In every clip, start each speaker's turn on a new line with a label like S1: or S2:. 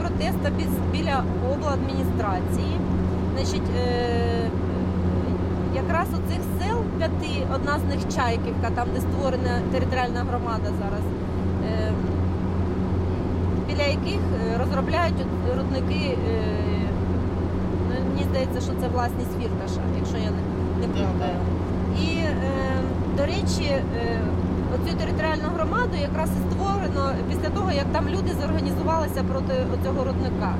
S1: акцію протесту біля обладміністрації. Значить, е, якраз у цих сел п'яти, одна з них Чайківка, там де створена територіальна громада зараз, е, біля яких е, розробляють рудники. е, ну, Мені здається, що це власність Фірташа, якщо я не, плутаю. І, е, до речі, е, оцю територіальну громаду якраз і створено після того, як там люди зорганізувалися проти цього рудника.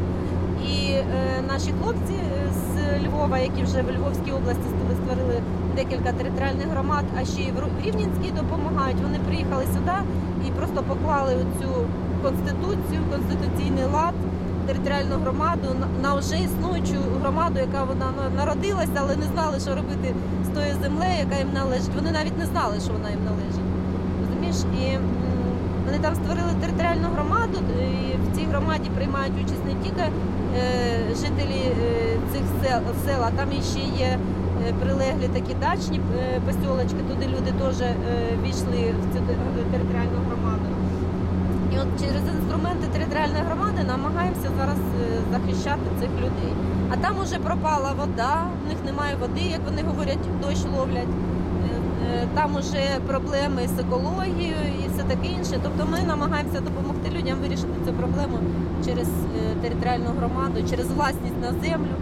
S1: І е, наші хлопці е, з Львова, які вже в Львовській області ст- створили декілька територіальних громад, а ще й в Рівненській допомагають. Вони приїхали сюди і просто поклали цю конституцію, конституційний лад, територіальну громаду на- вже існуючу громаду, яка вона народилася, але не знали, що робити з тою землею, яка їм належить. Вони навіть не знали, що вона їм належить. Розумієш? І вони там створили територіальну громаду, і в цій громаді приймають участь не тільки е, жителі е, цих сел, сел, а там іще є е, прилеглі такі дачні е, посілочки, туди люди теж е, війшли в цю територіальну громаду. І от через інструменти територіальної громади намагаємося зараз е, захищати цих людей. А там уже пропала вода, в них немає води, як вони говорять, дощ ловлять. Е, е, Там уже проблеми з екологією і все таке інше. Тобто ми намагаємося допомогти людям вирішити цю проблему через е, територіальну громаду, через власність на землю,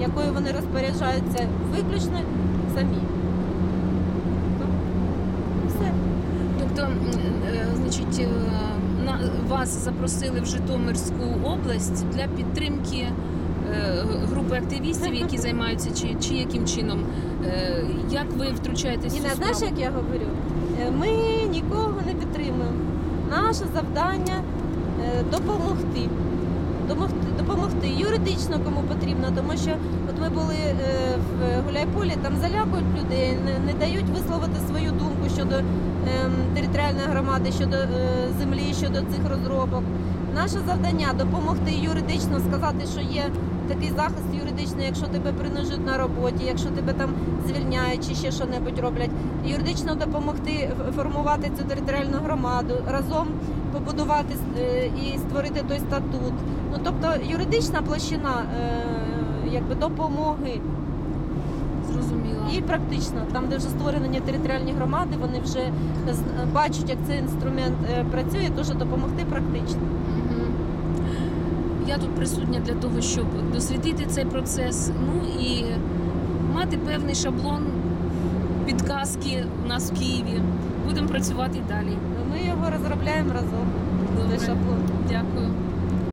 S1: якою вони розпоряджаються виключно самі. Все.
S2: Тобто, е, значить, е, на вас запросили в Житомирську область для підтримки групи активістів, які займаються, чи, чи яким чином? Е, Як ви втручаєтесь?
S1: Ніна, знаєш, як я говорю? Е, Ми нікого не підтримуємо. Наше завдання е, допомогти. Допомогти юридично кому потрібно, тому що от ми були е, в Гуляйполі, там залякують людей, не, дають висловити свою думку щодо ем, територіальної громади, щодо е, землі, щодо цих розробок. Наше завдання допомогти юридично сказати, що є такий захист юридичний, якщо тебе принижують на роботі, якщо тебе там звільняють чи ще що-небудь роблять. Юридично допомогти формувати цю територіальну громаду, разом побудувати е, і створити той статут. Ну тобто юридична площина е, якби допомоги
S2: Зрозуміло.
S1: і практично, там, де вже створені територіальні громади, вони вже бачать, як цей інструмент е, працює, дуже допомогти практично.
S2: Я тут присутня для того, щоб дослідити цей процес, ну і мати певний шаблон підказки у нас в Києві. Будемо працювати далі.
S1: Ми його розробляємо разом.
S2: Добре. Дякую.